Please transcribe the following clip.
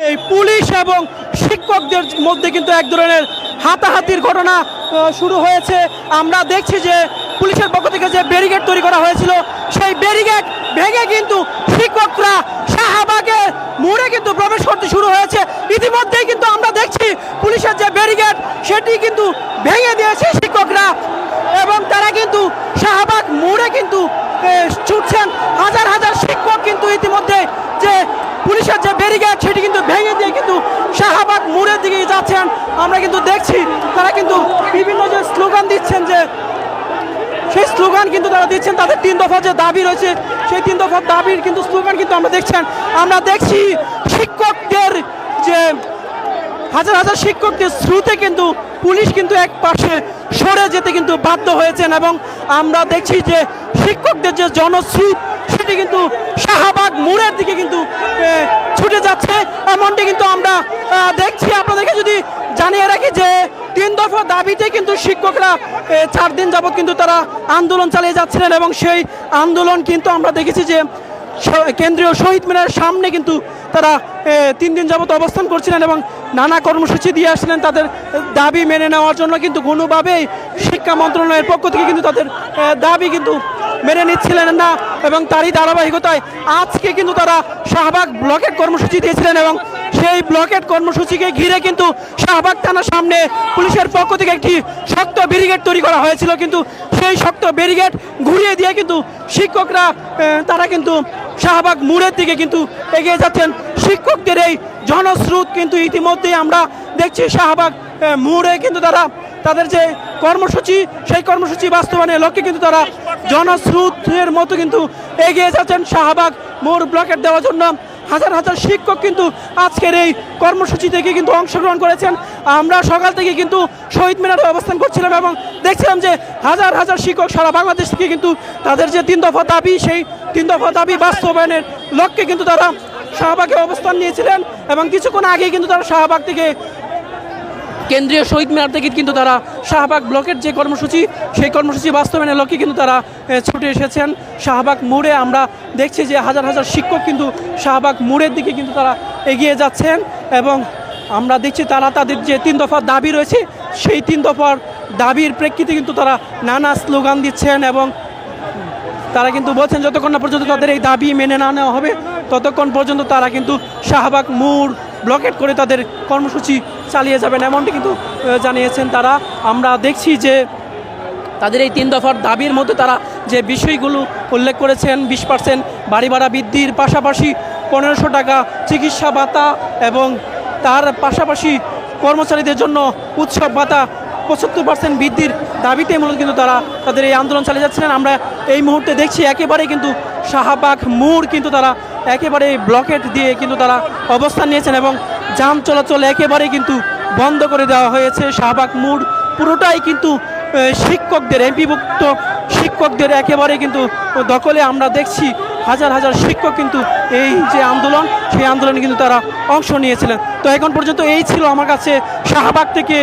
এই পুলিশ এবং শিক্ষকদের মধ্যে কিন্তু এক ধরনের হাতাহাতির ঘটনা শুরু হয়েছে। আমরা দেখছি যে পুলিশের পক্ষ থেকে যে ব্যারিগেড তৈরি করা হয়েছিল, সেই ব্যারিকেড ভেঙে কিন্তু শিক্ষকরা শাহবাগে মোড়ে কিন্তু প্রবেশ করতে শুরু হয়েছে। ইতিমধ্যেই কিন্তু আমরা দেখছি পুলিশের যে ব্যারিগেড সেটি কিন্তু ভেঙে দিয়েছে শিক্ষকরা এবং তারা কিন্তু শাহবাগ মোড়ে কিন্তু এ, ছুটছেন হাজার হাজার শিক্ষক কিন্তু ইতিমধ্যে যে পুলিশের যে ব্যারিকেড সেটি কিন্তু ভেঙে দিয়ে কিন্তু শাহবাগ মোড়ের দিকে যাচ্ছেন আমরা কিন্তু দেখছি তারা কিন্তু বিভিন্ন যে স্লোগান দিচ্ছেন যে সেই স্লোগান কিন্তু তারা দিচ্ছেন, তাদের তিন দফা যে দাবি রয়েছে, সেই তিন দফার দাবির কিন্তু স্লোগান কিন্তু আমরা দেখছেন। আমরা দেখছি শিক্ষকদের যে হাজার হাজার শিক্ষকদের স্রোতে কিন্তু পুলিশ কিন্তু এক পাশে সরে যেতে কিন্তু বাধ্য হয়েছেন এবং আমরা দেখছি যে শিক্ষকদের যে জনস্রোত, সেটি কিন্তু শাহবাগ মোড়ের দিকে কিন্তু ছুটে যাচ্ছে। এমনটি কিন্তু আমরা আহ, দেখছি আপনাদেরকে যদি জানিয়ে রাখি যে তিন দাবিতে কিন্তু শিক্ষকরা চার দিন যাবৎ কিন্তু তারা আন্দোলন চালিয়ে যাচ্ছিলেন এবং সেই আন্দোলন কিন্তু আমরা দেখেছি যে কেন্দ্রীয় শহীদ মিনারের সামনে কিন্তু তারা তিন দিন যাবত অবস্থান করছিলেন এবং নানা কর্মসূচি দিয়ে আসছিলেন তাদের দাবি মেনে নেওয়ার জন্য কিন্তু কোনোভাবেই শিক্ষা মন্ত্রণালয়ের পক্ষ থেকে কিন্তু তাদের দাবি কিন্তু মেনে নিচ্ছিলেন না এবং তারই ধারাবাহিকতায় আজকে কিন্তু তারা শাহবাগ ব্লকেট কর্মসূচি দিয়েছিলেন এবং সেই ব্লকেট কর্মসূচিকে ঘিরে কিন্তু শাহবাগ থানার সামনে পুলিশের পক্ষ থেকে একটি শক্ত ব্যারিগেড তৈরি করা হয়েছিল। কিন্তু সেই শক্ত ব্যারিগেড ঘুরিয়ে দিয়ে কিন্তু শিক্ষকরা তারা কিন্তু শাহবাগ মোড়ের দিকে কিন্তু এগিয়ে যাচ্ছেন। শিক্ষকদের এই জনস্রোত কিন্তু ইতিমধ্যেই আমরা দেখছি শাহবাগ মোড়ে কিন্তু তারা, তাদের যে কর্মসূচি, সেই কর্মসূচি বাস্তবায়নের লক্ষ্যে কিন্তু তারা জনস্রোতের মতো কিন্তু এগিয়ে যাচ্ছেন শাহবাগ মোড় ব্লকেট দেওয়ার জন্য। হাজার হাজার শিক্ষক কিন্তু আজকের এই কর্মসূচি থেকে কিন্তু অংশগ্রহণ করেছেন। আমরা সকাল থেকে কিন্তু শহীদ মিনারে অবস্থান করছিলাম এবং দেখছিলাম যে হাজার হাজার শিক্ষক সারা বাংলাদেশ থেকে কিন্তু তাদের যে তিন দফা দাবি, সেই তিন দফা দাবি বাস্তবায়নের লক্ষ্যে কিন্তু তারা শাহবাগে অবস্থান নিয়েছিলেন এবং কিছুক্ষণ আগে কিন্তু তারা শাহবাগ থেকে কেন্দ্রীয় শহীদ মিনার থেকে কিন্তু তারা শাহবাগ ব্লকের যে কর্মসূচি, সেই কর্মসূচি বাস্তবায়নের লক্ষ্যে কিন্তু তারা ছুটে এসেছেন। শাহবাগ মোড়ে আমরা দেখছি যে হাজার হাজার শিক্ষক কিন্তু শাহবাগ মোড়ের দিকে কিন্তু তারা এগিয়ে যাচ্ছেন এবং আমরা দেখছি তারা তাদের যে তিন দফার দাবি রয়েছে, সেই তিন দফার দাবির প্রেক্ষিতে কিন্তু তারা নানা স্লোগান দিচ্ছেন এবং তারা কিন্তু বলছেন, যতক্ষণ না পর্যন্ত তাদের এই দাবি মেনে না নেওয়া হবে, ততক্ষণ পর্যন্ত তারা কিন্তু শাহবাগ মোড় ব্লকেট করে তাদের কর্মসূচি চালিয়ে যাবেন এমনটি কিন্তু জানিয়েছেন তারা। আমরা দেখছি যে তাদের এই তিন দফার দাবির মধ্যে তারা যে বিষয়গুলো উল্লেখ করেছেন, বিশ পার্সেন্ট বাড়ি ভাড়া বৃদ্ধির পাশাপাশি পনেরোশো টাকা চিকিৎসা ভাতা এবং তার পাশাপাশি কর্মচারীদের জন্য উৎসব ভাতা পঁচাত্তর পার্সেন্ট বৃদ্ধির দাবিতে মূলত কিন্তু তারা তাদের এই আন্দোলন চালিয়ে যাচ্ছিলেন। আমরা এই মুহূর্তে দেখছি একেবারে কিন্তু শাহবাগ মোড় কিন্তু তারা একেবারে ব্লকেট দিয়ে কিন্তু তারা অবস্থান নিয়েছেন এবং যান চলাচল একেবারে কিন্তু বন্ধ করে দেওয়া হয়েছে। শাহবাগ মোড় পুরোটাই কিন্তু শিক্ষকদের, এমপিভুক্ত শিক্ষকদের একেবারে কিন্তু দখলে। আমরা দেখছি হাজার হাজার শিক্ষক কিন্তু এই যে আন্দোলন, সেই আন্দোলনে কিন্তু তারা অংশ নিয়েছিলেন। তো এখন পর্যন্ত এই ছিল আমার কাছে শাহবাগ থেকে